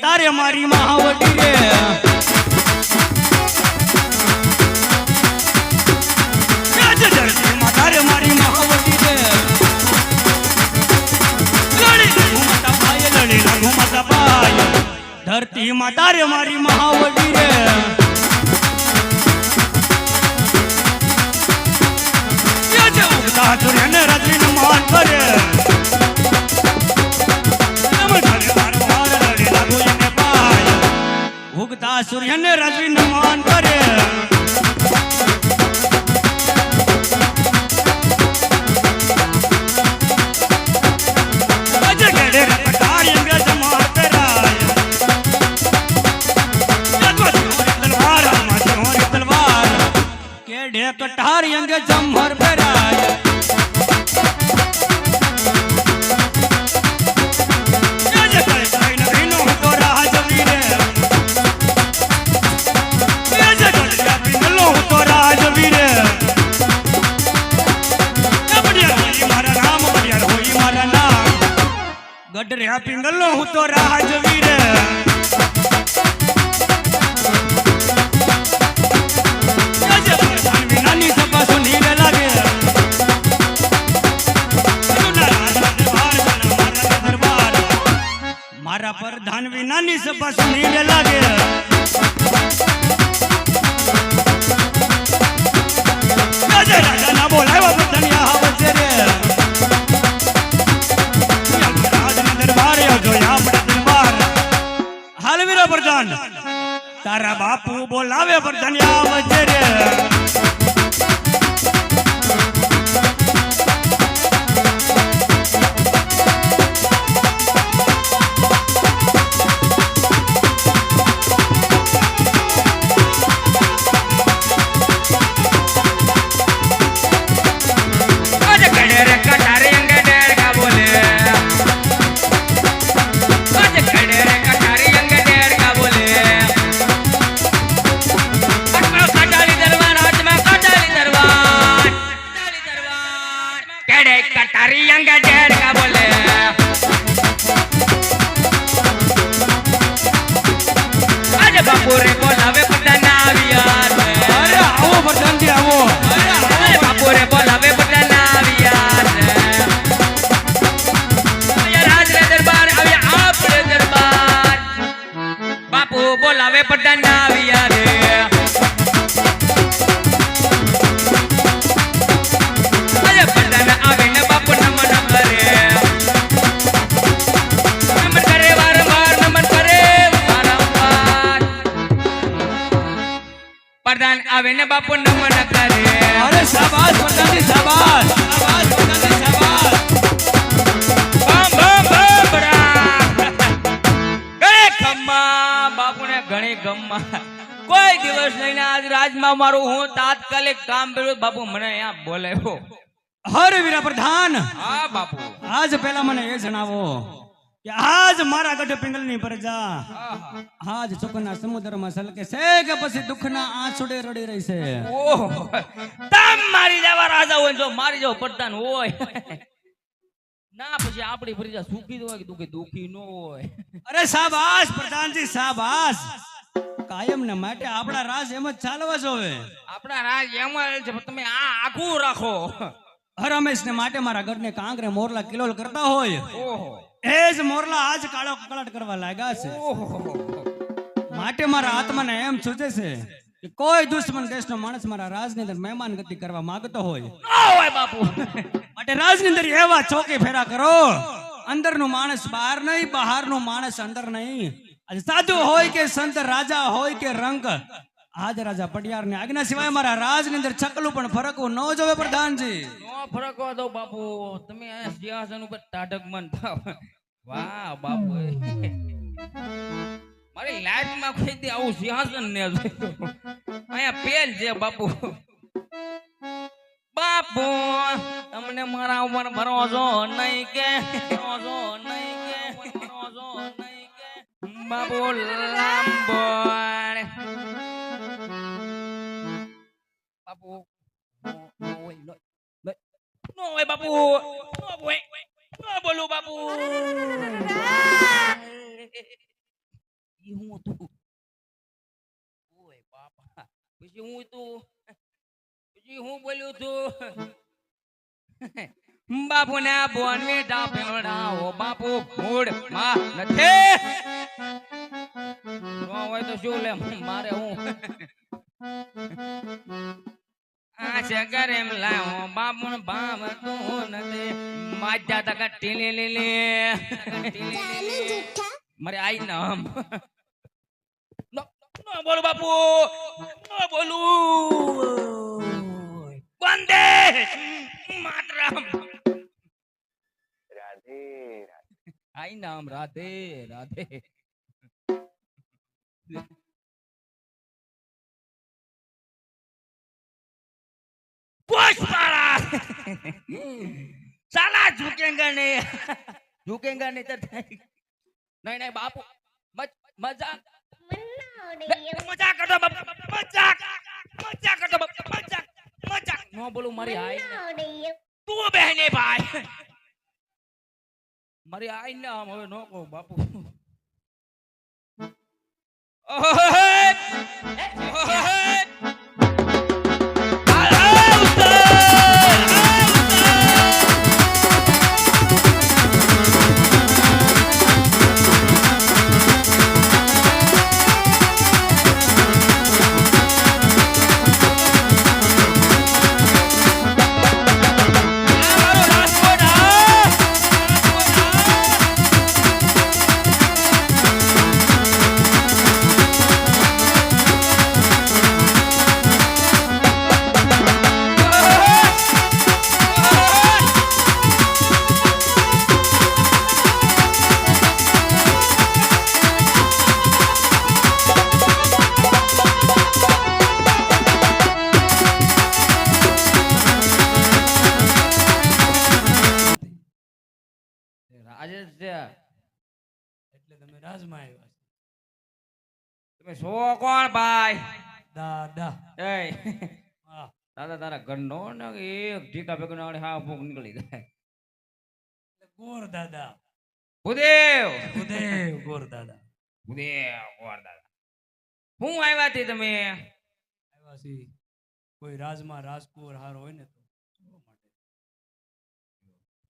તારે મારી મહાવટી રે. તારે મારી મહાવટી રે. પાય ધરતીમાં તારે મારી મહાવટી રે. તલવાર, આમાં રજવી નમન કરે. કટાર અંગે જમહર પહેરાય. જૂના મહારાજા દરબાર. મારા પ્રધાન વિનાની સભા સુનીરે લાગે. બોલાવે પ્રધાન પ્રધાન આવીને બાપુ નમન કરે. અરે શાબાશ પ્રધાનજી શાબાશ. શાબાશ પ્રધાનજી શાબાશ બમ બમ બમ બડા. ગણે ખમ્મા બાપુને ઘણી ગમ્મા. કોઈ દિવસ લઈને આજ રાજમાં મારું હું તાત્કાલિક કામ કર્યું. બાપુ મને અહીંયા બોલાવ્યો. હરે વીરા પ્રધાન. હા બાપુ. આજ પહેલા મને એ જણાવો. કે આજ મારા ગઢ પિંગલની પ્રજા. આજ સુખના સમુદ્રમાં સલકે છે કે પછી દુઃખના આંસુડે રડી રહી છે? ઓહો. તમ મારી જવા રાજા હોય જો મારી જેવો પ્રધાન હોય. ના પછી આપણી પ્રજા સુખી હોય? કે દુખી દુખી ન હોય. અરે શાબાશ પ્રધાનજી શાબાશ. કાયમ ને માટે આપણા રાજ એમ જ ચાલવા જોવે આપણા રાજ એમાં છે તમે આ આખું રાખો. હરમેશ ને માટે મારા ઘરને કાંકરે મોરલા કિલોલ કરતા હોય. ઓહો. એ જ મોરલા આજ કાળો કકળાટ કરવા લાગ્યા છે. માટે મારા આત્માને એમ સૂચે છે કે કોઈ દુશ્મન દેશનો માણસ મારા રાજની અંદર મહેમાન ગતિ કરવા માંગતો હોય. હોય બાપુ. માટે રાજની અંદર એવા ચોકી ફેરા કરો. અંદરનું માણસ બહાર નહીં બહારનું માણસ અંદર નહીં. સાધુ હોય કે સંત રાજા હોય કે રંક આજ રાજા પટિયારની આજ્ઞા સિવાય મારા રાજની અંદર ચકલું પણ ફરકવું ન જોવે પ્રધાનજી. નો ફરકવા દો બાપુ. તમે સિંહાસન ઉપર તાટક મન વાહ બાપુ મારી લાઈફમાં કોઈ દી આવું સિંહાસન ને અહીંયા પેલ છે બાપુ. બાપુ તમને મારા ઉપર ભરોસો નહીં કે. ભરોસો નહીં કે. ભરોસો નહીં કે. બાપુ લાંબો નો હોય બાપુ નો હોય નો બોલું બાપુ હું હતું ઓય બાપા પછી હું તું પછી હું બોલ્યું તું બાપુ ને બોનવી ડાપેવડાવો બાપુ મૂડમાં નથી હોય તો શું લે મારે હું આ છે ઘરે એમ લાવો બાપુ ને ભાવ તું નથી માજા તક ટીલી લીલી મારે આઈ નામ બોલો બાપુ બોલું. વંદે માતરમ. રાધે આઈ નામ રાધે રાધે. साला झुकेगा नहीं झुकेगा नहीं तो नहीं नहीं नहीं बापू मज, मजाक મજાક કરતો બાપુ મજાક મજાક કરતો બાપુ મજાક મજાક નો બોલું મારી આઈ ને તું બહેને ભાઈ મારી આઈ ને આમ હવે નો કહું બાપુ ઓહે ઓહે છે એટલે તમે રાજમાં આવ્યા છો. તમે છો કોણ ભાઈ? દાદા. એ દાદા તારા ઘરનો ને એક ઢીકા ભેગો ના હા ભૂખ નીકળી જાય. એટલે ગોર દાદા. ભૂદેવ. ભૂદેવ ગોર દાદા. ભૂદેવ ગોર દાદા. હું આવ્યા થી તમે? આવ્યા છી કોઈ રાજમાં રાજકુંવર હાર હોય ને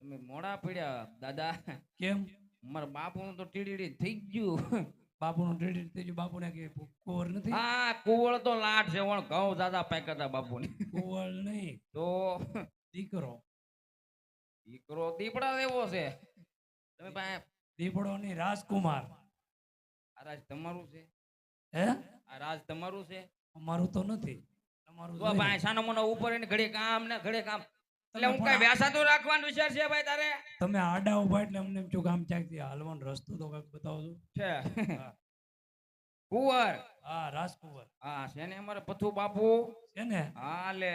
તમે મોડા પડ્યા દાદા. કેમ? મારા બાપુનું તો ટીડીડી થઈ ગયું. બાપુનું ટીડીડી થઈ ગયું. બાપુને કે કુંવર નથી? આ કુવળ તો લાટ છે પણ ઘઉં દાદા પેક હતા બાપુને. કુવળ નહીં. તો દીકરો? દીકરો દીપડા એવો છે. તમે પાસે દીપડો નહીં રાજકુમાર. આ રાજ તમારું છે? હે? આ રાજ તમારું છે? અમારું તો નથી. તમારું તો ભાઈ સાનો મનો ઉપર એને ઘડે કામ ને ઘડે કામ એટલે હું કઈ વ્યાસા તો રાખવાનો વિચાર છે ભાઈ તારે? તમે આડા ઊભા એટલે અમને એમ ચોક આમ હાલવાનો રસ્તો તો કાંઈક બતાવજો છે. કુંવર. હા રાજકુંવર. હા છે ને અમારે પથુ બાપુ. છે ને? હા લે.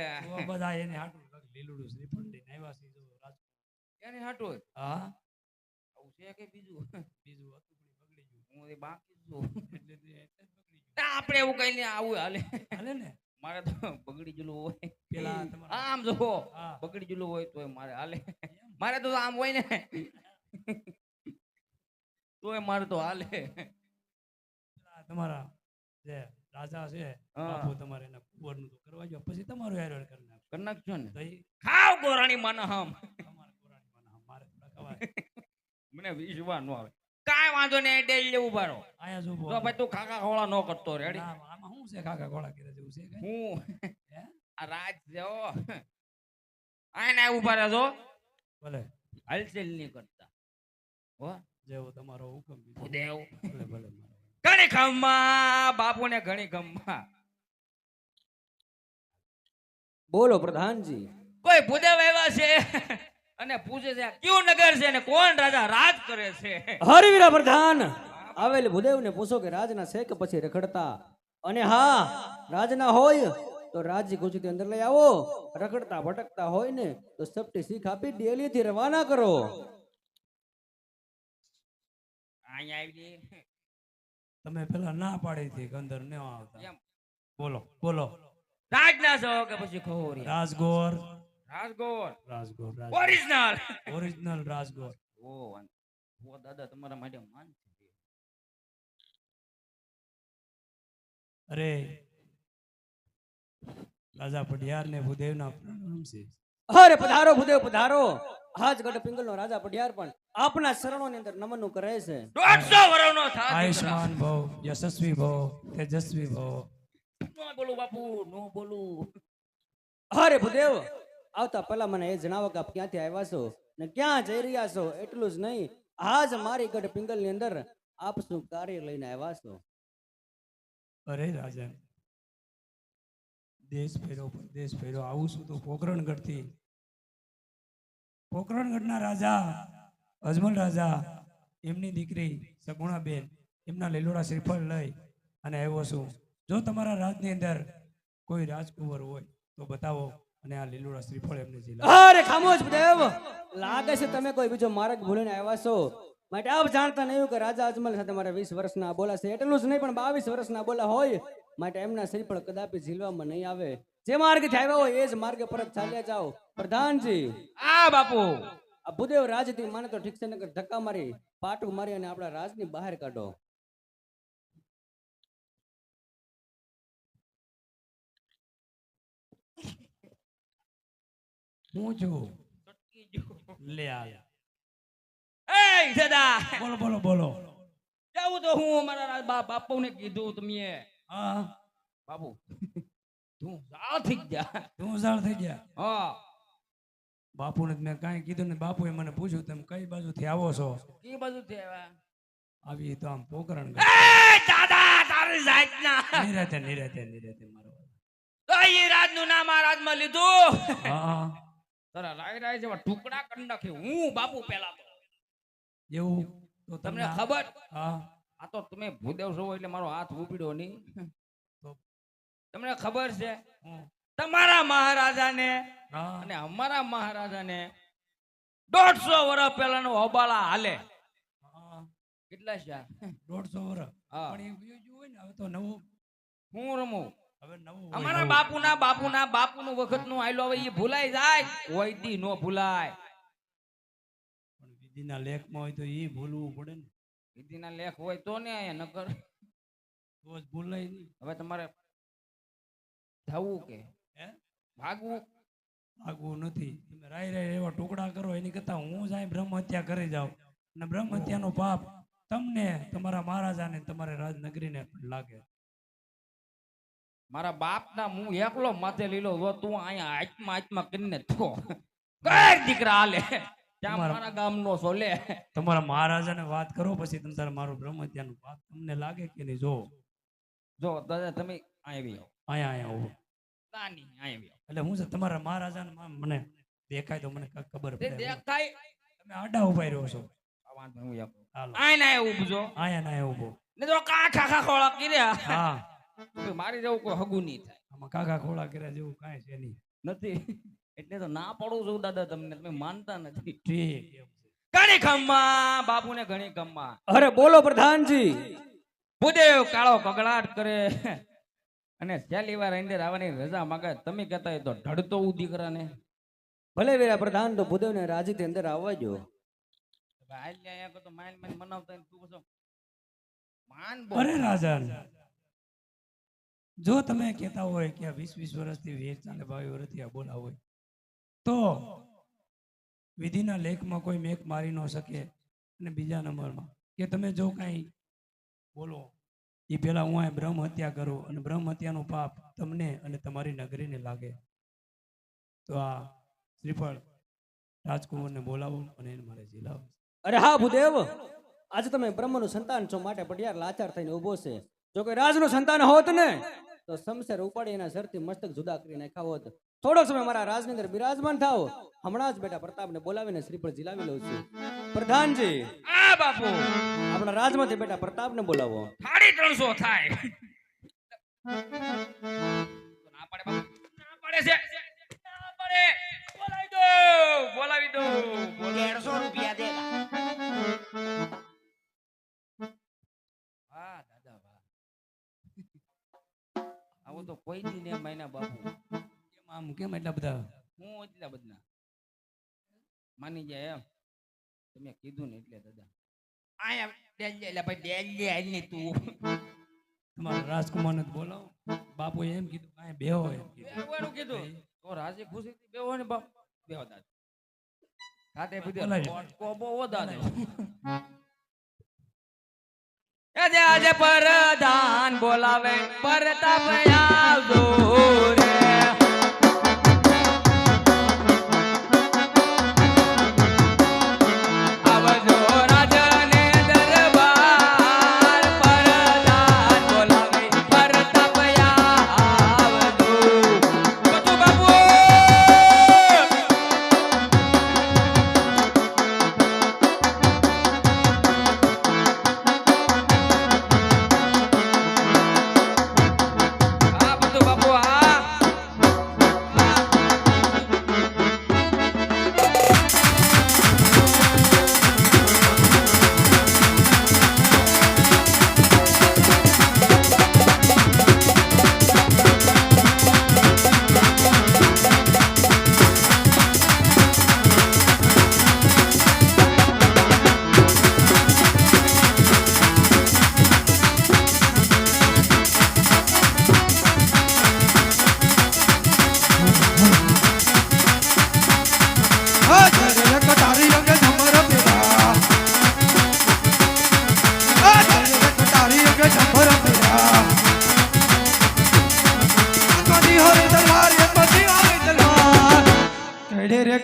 બધા એને હાટું લીલુડું શ્રીફળ લઈને આવ્યા છે જો રાજકુંવર. એને હાટું હા. આવું છે કે બીજું? બીજું હતું બગડી ગયું. હું એ બાકી છું. એટલે ના, આપણે એવું કઈ નહીં આવું હાલે. હાલે ને? મારે તો બગડી જુલું હોય. પેલા આમ જો બગડી જુલું હોય તોય મારે હાલે. મારે તો આમ હોય ને. તોય મારે તો હાલે. તમારા જે રાજા છે. બાપુ તમારે એના કુંવરનું તો કરવા જો પછી તમારું હેરવેર કરી નાખ કરી નાખજો ને. તો ખાવ ગોરાણી માના હમ તમારા કોરાણીમાં ના, મારે ખવાય મને વિશ્વાસ ન આવે. કાંઈ વાંધો નહીં ડેલ લેવું બારો આયા જો તો ભાઈ તું ખાખા ખોળા ન કરતો રેડી આમાં શું છે કાકા ખોળા કરે જેવું છે હું? આ રાજ જો આને ઊભા રહેજો. ભલે. હલચલ નહીં કરતા. હો? જેવો તમારો હુકમ દેવ. ભલે ભલે ઘણી ખમ્મા બાપુને ઘણી ખમ્મા. બોલો પ્રધાનજી. કોઈ ભૂદેવ એવા છે? અને પૂછે છે કયું નગર છે ને કોણ રાજા રાજ કરે છે? હરવીરા પ્રધાન. આવેલ ભૂદેવને પૂછો કે રાજના છે કે પછી રખડતા? અને હા રાજના હોય તો રાજ્ય ગુજથી અંદર લઈ આવો. રખડતા ભટકતા હોય ને તો સપટી શીખ આપી ડેલીથી રવાના કરો. તમે પેલા ના પાડી હતી કે અંદર ન આવતા? બોલો બોલો. રાજના છો કે પછી ખોરી Rajgor. Rajgor. Rajgor original original Rajgor. ઓ ઓ દાદા તમારા માટે માન અરે રાજા પઢિયાર ને ભૂદેવના પ્રણામ છે અરે પધારો ભૂદેવ પધારો. આજ ગઢ પિંગલનો રાજા પઢિયાર પણ આપના શરણોની અંદર નમન કરે છે. દોઢસો વર્ષનો થાય. આયુષ્માન ભવ યશસ્વી ભવ તેજસ્વી ભવ. નો બોલું બાપુ નો બોલું. અરે ભૂદેવ આવતા પહેલા મને એ જણાવો કે આપ ક્યાંથી આવ્યા છો ને ક્યાં જઈ રહ્યા છો? એટલું જ નહીં. આજ મારી ગઢ પિંગલની અંદર આપ શું કાર્ય લઈને આવ્યા છો? અરે રાજા, દેશ ફેરો પરદેશ ફેરો, આવું છું તો પોકરણગઢથી પોકરણગઢના રાજા, અજમલ રાજા, એમની દીકરી સગુણાબેન, એમના લીલોડા શ્રીફળ લઈ અને આવ્યો છું. જો તમારા રાજની અંદર કોઈ રાજકુંવર હોય તો બતાવો. અને આ લીલોડા શ્રીફળ એમને જીલા અરે ખામોશ દેવ લાગે છે તમે કોઈ બીજો માર્ગ ભૂલીને આવ્યા છો. માટે આપ જાણતા નહીં કે રાજા અજમલ સાથે મારા વીસ વર્ષના બોલા છે. એટલું જ નહીં પણ બાવીસ વર્ષના બોલા હોય માટે એમના શ્રીફળ કદાપી ઝીલવામાં નહીં આવે. જે માર્ગથી આવ્યા હોય એ જ માર્ગે પરત ચાલ્યા જાઓ. પ્રધાનજી. આ બાપુ. આ ભૂદેવ રાજથી માને તો ઠીક છે નકર ધક્કા મારી પાટું મારી અને આપણા રાજની બહાર કાઢો. હું છું લે આ એ દાદા બોલો બોલો બોલો જાવું તો હું મારા રા- બાપુને કીધું તમે હા બાપુ તું જા થઈ જા તું જાણ થઈ ગયા હા બાપુને મેં કાંઈ કીધું ને બાપુએ મને પૂછ્યું તમે કઈ બાજુથી આવો છો કઈ બાજુ થી આવ્યા આવી તો આમ પોકરણ દાદા તારી જાતના નિરાતે નિરાતે નિરાતે મારો તો એ રાજનું નામ આ રાજમાં લીધું હા તારા રાય રાય જેવા ટુકડા કરી નાખે. હું બાપુ પેલા તો એવું? તો તમને ખબર? હા. આ તો તમે ભૂદેવ છો એટલે મારો હાથ ઉપડ્યો નહીં. તો? તમને ખબર છે? તમારા મહારાજાને અને અમારા મહારાજાને દોઢસો વર્ષ પહેલાનો હોબાળા હાલે. કેટલા છે દોઢસો વર્ષ. હા. પણ એ વયું હોય ને હવે તો નવું. હું રમું? અમારા બાપુના બાપુના બાપુનો બાપુનું વખતનું આયલો હવે એ ભૂલાઈ જાય. હોય દી નો ભૂલાય. પણ વિધિના લેખમાં હોય તો એ ભૂલવું પડે ને. વિધિના લેખ હોય તો ને અહીંયા નકર. તો જ ભૂલાય નહીં હવે તમારે થવું કે? હે? ભાગવું? આગવું નથી. તમે રાય રાય એવા ટુકડા કરો એની કરતા હું જાય બ્રહ્મ હત્યા કરી જાઉં. અને બ્રહ્મ હત્યાનો પાપ તમને તમારા મહારાજાને તમારે રાજનગરીને લાગે. મારા બાપના હું એકલો માથે લીલો તું અહીંયા આત્મા આત્મા કરીને થો. કઈ દીકરા હાલે? મારા ગામનો સોલે તમારા મહારાજાને વાત કરો પછી તમે તારે મારું બ્રહ્મ હત્યાનું તમને લાગે કે નહીં? જો. જો દાદા તમે આવી આવો અહીંયા અહીંયા ઊભો નાની આવી આવો એટલે હું છે તમારા મહારાજાને મને દેખાય તો મને ખબર પડે. દેખાય. તમે આડા ઊભા રહ્યો છો. વાંધો હું આય ના ના ઊભો ને તો કાઠા ખાખોળા કર્યા હા. મારી જવું કોઈ હગું નહીં થાય. આમાં કાકા ખોળા કર્યા જેવું કાંઈ છે નહીં. નથી. એટલે તો ના પડું છું દાદા તમને તમે માનતા નથી. ઠીક. ઘણી ખમ્મા બાપુને ઘણી ખમ્મા. અરે બોલો પ્રધાનજી. ભૂદેવ કાળો કગડાટ કરે. અને છેલ્લી વાર અંદર આવવાની રજા માગે. તમે કહેતા તો ઢળતો હું દીકરાને ભલે વેરા પ્રધાન તો ભૂદેવને રાજીથી અંદર આવવા જો માન અરે રાજન જો તમે કહેતા હોય કે વીસ વીસ વર્ષથી વીસ ચાલે વર્ષથી આ હોય, તો વિધિના લેખમાં કોઈ મેક મારી ન શકે અને બીજા નંબરમાં કે તમે જો કાંઈ બોલો એ પહેલાં હું આ બ્રહ્મ હત્યા કરું અને બ્રહ્મ હત્યાનું પાપ તમને અને તમારી નગરીને લાગે. તો આ શ્રીફળ રાજકુમારને બોલાવો અને એને મારે જીલાવો અરે હા, ભૂદેવ! આજે તમે બ્રહ્મનું સંતાન છો, માટે પટિયાર લાચાર થઈને ઊભો છે. જો કોઈ રાજનું સંતાન હોત ને તો શમશેર ઉપાડી એના સરથી મસ્તક જુદા કરી નાખ્યા હોત. થોડો સમય મારા રાજની અંદર બિરાજમાન થાવ હમણાં જ બેટા પ્રતાપને બોલાવીને શ્રીફળ જીલાવી લઉં છું. પ્રધાનજી! આ બાપુ! આપણા રાજમાંથી બેટા પ્રતાપને બોલાવો. સાડી ત્રણસો થાય. ના પડે ના પડે છે. ના પડે. બોલાવી દો બોલાવી દો. દેડસો રૂપિયા દેગા આવું તો કોઈ દી ને માયના બાપુ. કેમ આમ કેમ એટલા બધા? હું એટલા બધા. માની જાય એમ. તમે કીધું ને એટલે દાદા. આયા ડેલ એટલે ભાઈ ડેલ ને તું. તમારા રાજકુમાર ને બોલાવો. બાપુ એમ કીધું કાંઈ બેહો એમ કીધું. કીધું? તો રાજી ખુશી થી બેહો ને બાપ. બેહો દાદા. સાથે પીધે કોબો ઓ આજે આજે પરદાન બોલાવે પરતાપ આવજો રે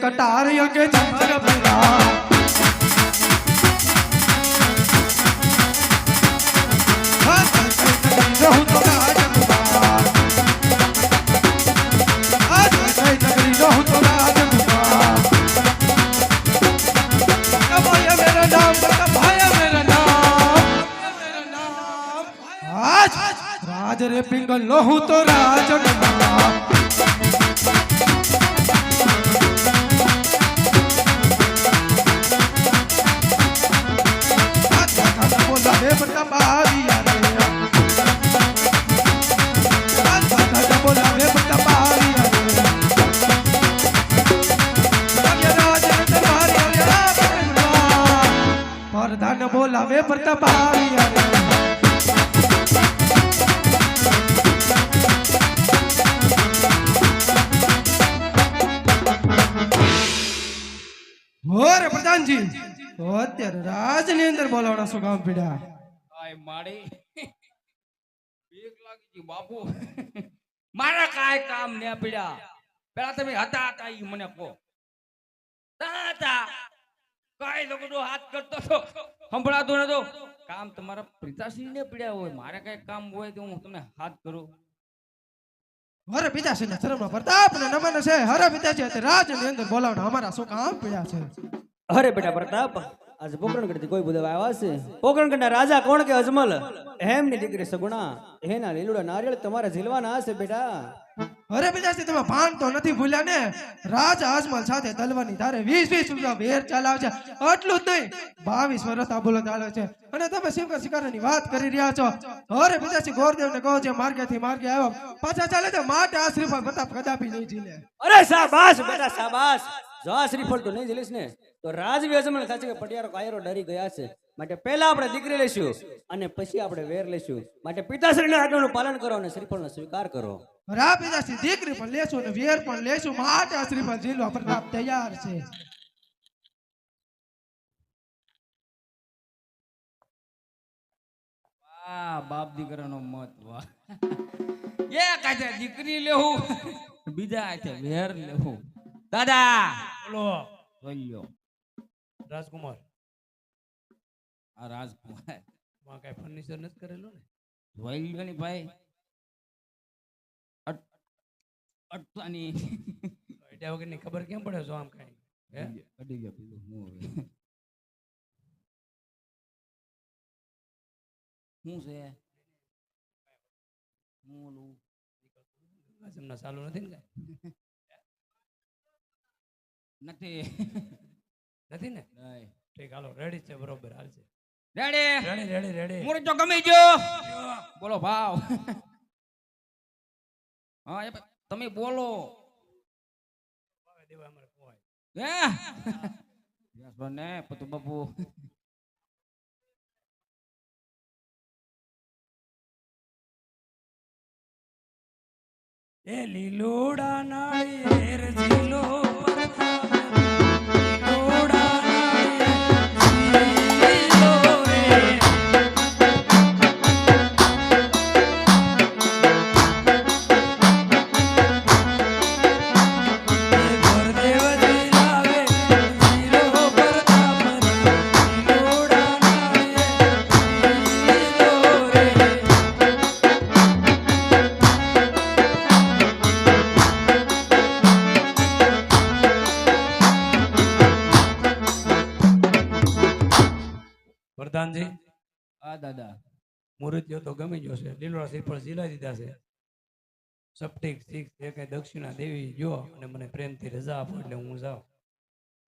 રે કટાર બોલાવે પ્રતાપ આવ્યા રે હોર પ્રધાનજી અત્યારે રાજની અંદર બોલાવડા શું કામ પીડ્યા આય માડી બીક લાગી ગઈ બાપુ. મારા કાય કામ ને પડ્યા. પેલા તમે હતા હતા ઈ મને કહો. હતા. કાંઈ લોકો હાથ કરતો છો સંભળાતો નતો. કામ તમારા પિતાશ્રી ને પડ્યા હોય. મારે કઈ કામ હોય તો હું તમને હાથ કરું. હરે પિતાશ્રી ના ધર્મ પ્રતાપ ને નમન છે. હરે પિતાશ્રી રાજની અંદર બોલાવો અમારા શું કામ પીડ્યા છે? હરે બેટા પ્રતાપ આજે પોકરણગઢથી કોઈ બધા આવ્યા છે? પોકરણગઢના રાજા કોણ કે અજમલ? હેમની દીકરી સગુણા. એના લીલુડા નારિયેળ તમારે ઝીલવાના હશે બેટા. અરે પિતાશ્રી તમે ભાન તો નથી ભૂલ્યા ને? રાજ અજમલ સાથે તલવાની ધારે વીસ વીસ રૂપિયા વેર ચલાવે આટલું જ નહીં બાવીસ વર્ષ આબુલો ચાલે છે. અને તમે શિવકર શિકારની વાત કરી રહ્યા છો. અરે પિતાશ્રી ગોરદેવ ને કહો છે માર્ગેથી માર્ગે આવ્યો. પાછા ચાલે છે માટે આ શ્રીફળ પ્રતાપ કદાપી નહીં જીલે અરે સાબાસ બેટા શાબાશ. જો આ શ્રીફળ તો નહીં જીલીશ ને? તો રાજવી અજમલ થશે કે પટિયારો કાયરો ડરી ગયા છે. માટે પહેલા આપણે દીકરી લઈશું અને પછી આપણે વેર લઈશું. માટે પિતાશ્રીના આજ્ઞાનું પાલન કરો અને શ્રીફળનો સ્વીકાર કરો. રા પિતાશ્રી દીકરી પણ લેશું અને વેર પણ લેશું. માટે આ શ્રીફળ ઝીલવા આપ તૈયાર છે. વાહ બાપ દીકરાનો મત વાહ. એ કાજે દીકરી લેવું બીજા હાથે વેર લેવું. દાદા બોલો. જોઈ રાજકુમાર. આ રાજકુમારમાં કઈ ફર્નિચર નથી કરેલું ને? લ્યો ને ભાઈ. અટવાની. અડ્યા વગરની ખબર કેમ પડે જો આમ કઈ? હે? અડી ગયા પીધું હું હવે? શું છે? હું ઓલું? ચાલુ નથી ને કઈ? નથી. નથી ને? ઠીક હાલો રેડી છે બરોબર હાલ છે. રેડી રેડી રેડી રેડી મુરત તો ગમી ગયો. બોલો ભાવ. હા એ તમે બોલો. દેવા અમારે ખોવાય. હે? યસ બને પતુ બાપુ. એ લીલોડા ના પરતાપ લીલોડા પ્રધાનજી હા દાદા. મુહૂર્ત તો ગમી ગયો છે. લીલોડા શ્રીફળ ઝીલા દીધા છે. સપ્ટિક સિક્સ જે કઈ દક્ષિણા દેવી જો અને મને પ્રેમથી રજા આપો એટલે હું જાઉં.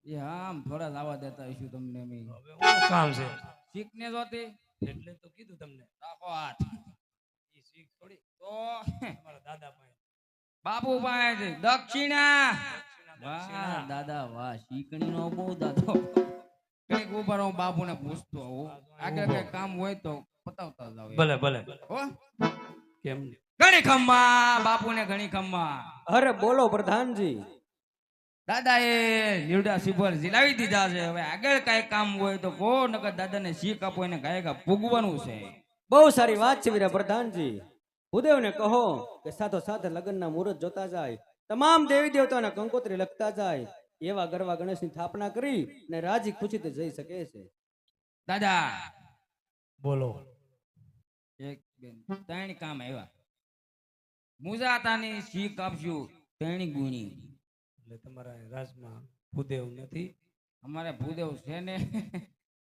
એ આમ થોડા લાવવા દેતા હશું તમને અમે. હવે કામ છે? શીખ ને જોતી? એટલે તો કીધું તમને. રાખો હાથ. એ શીખ થોડી. તો? મારા દાદા પાસે. બાપુ પાસે દક્ષિણા. વાહ દાદા વાહ શીખણી નો બહુ દાદો. કંઈક ઊભા હું બાપુને પૂછતો આવું આગળ કઈ કામ હોય તો પતાવતા જાવ ભલે ભલે. હો? કેમ ઘણી ખમ્મા બાપુને ઘણી ખમ્મા. અરે બોલો પ્રધાનજી. દાદા એ લીવડા સિફર જીલાવી દીધા છે. હવે આગળ કઈ કામ હોય તો કો નકર દાદાને શીખ આપો એને ગાયકા પૂગવાનું છે. બહુ સારી વાત છે વીરા પ્રધાનજી. ભૂદેવને કહો કે સાથો સાથે લગ્નના મુહૂર્ત જોતા જાય. તમામ દેવી દેવતાઓના કંકોત્રી લખતા જાય. એવા ગરવા ગણેશની સ્થાપના કરી અને રાજી ખુશીથી જઈ શકે છે. દાદા! બોલો. એક બેન ત્રણ કામ આવ્યા. મુજાતાની શીખ આપશું ત્રણ ગુણી. એટલે તમારા રાજમાં ભૂદેવ નથી? અમારે ભૂદેવ છે ને.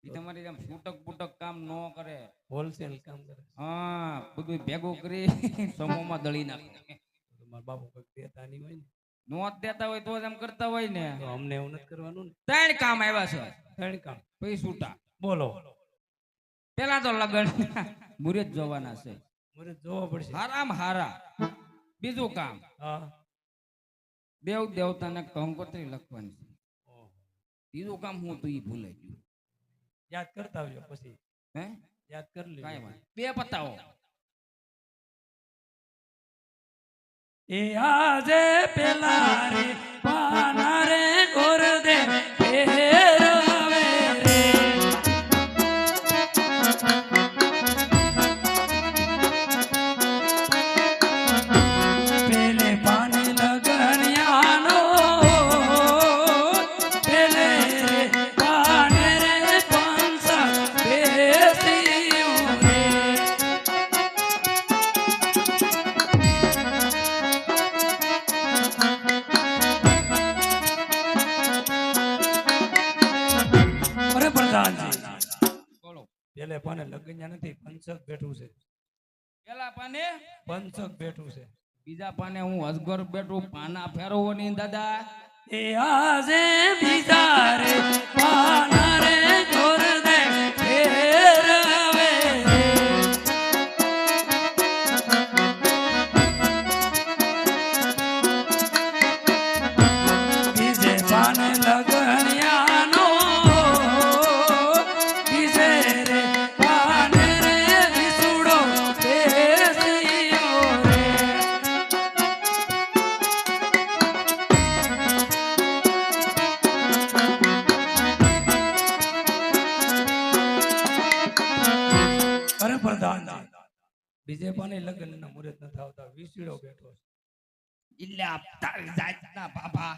એ તમારી જેમ છૂટક બુટક કામ ન કરે. હોલસેલ કામ કરે. હા બધું ભેગું કરી સમૂહમાં દળી નાખે. તમારા બાપુ કઈ દેતા નહીં હોય ને? નોટ દેતા હોય તો જ એમ કરતા હોય ને. તો અમને એવું નથી કરવાનું ને. ત્રણ કામ આવ્યા છે. ત્રણ કામ. પછી છૂટા બોલો. પેલા તો લગન. મુહૂર્ત જોવાના છે. મુહૂર્ત જોવા પડશે. હારામ હારા. બીજું કામ. હા. દેવ દેવતાને કંકોત્રી લખવાની છે. બીજું કામ હું તો ઈ ભૂલાઈ ગયું. યાદ કરતા આવજો પછી. હે? યાદ કરી લે બે પતાવો. એ આજે પેલા રે પાના રે પાને નથી પંચક બેઠું છે. પેલા પાને? પંચક બેઠું છે. બીજા પાને હું અજગર બેઠું પાના ફેરવો ની દાદા. એ આજે બીજા રે પાના રે ગોર બીજે પાને લગ્ન ના મુહૂર્ત નથી આવતા? વિસીડો બેઠો છે. એટલે તારી જાતના બાબા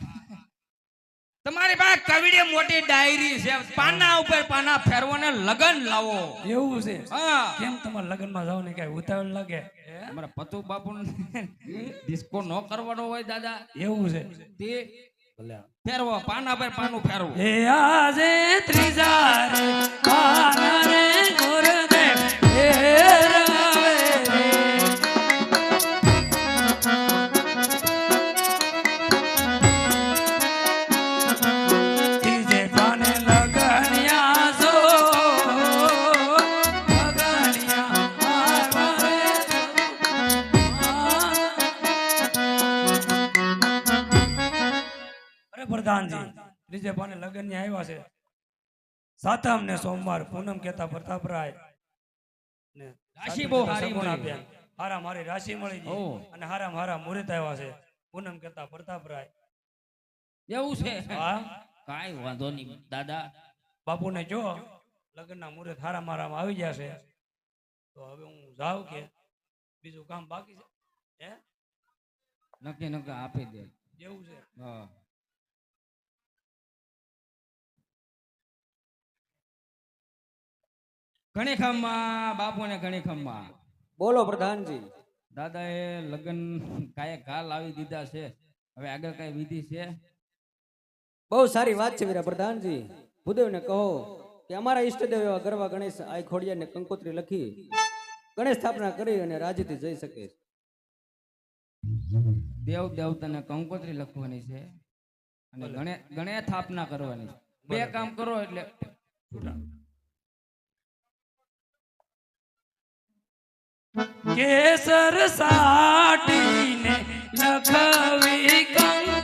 તમારી પાસે કવિડે મોટી ડાયરી છે. પાના ઉપર પાના ફેરવો ને લગન લાવો. એવું છે? હા. કેમ તમારે લગનમાં જાવ ને કઈ ઉતાવળ લાગે? હે? અમારા પતુ બાપુ ડિસ્કો ન કરવાનો હોય દાદા. એવું છે? તે ફેરવો પાના પર પાનું ફેરવો. એ આજે ત્રીજા રે પાના રે પ્રધાનજી ત્રીજે પાને લગ્નની આવ્યા છે. સાતમ ને સોમવાર પૂનમ કેતા પ્રતાપરાય ને રાશિ બહુ સારી. આપ્યા. હારા મારી રાશિ મળી ગઈ અને હારા મારા મુહૂર્ત આવ્યા છે. પૂનમ કેતા પ્રતાપરાય. એવું છે? હા. કાઈ વાંધો નહીં દાદા. બાપુને જો લગ્નના મુહૂર્ત હારા મારામાં આવી ગયા છે. તો હવે હું જાઉં કે બીજું કામ બાકી છે? હે? નક્કી નક્કી આપી દે. એવું છે. હા. ઘણી ખમ્મા બાપુને ઘણી ખમ્મા બોલો પ્રધાનજી. દાદા એ લગ્ન કાંઈ કાલ લાવી દીધા છે. હવે આગળ કઈ વિધિ છે? બહુ સારી વાત છે વીરા પ્રધાનજી. ભૂદેવને કહો કે અમારા ઈષ્ટદેવ એવા ગરવા ગણેશ આ ખોડિયાને કંકોત્રી લખી ગણેશ સ્થાપના કરી અને રાજીથી જઈ શકે દેવ દેવ દેવતાને કંકોત્રી લખવાની છે અને ગણે ગણે સ્થાપના કરવાની છે. બે કામ કરો એટલે કેસર સાટીને લખવી કંગ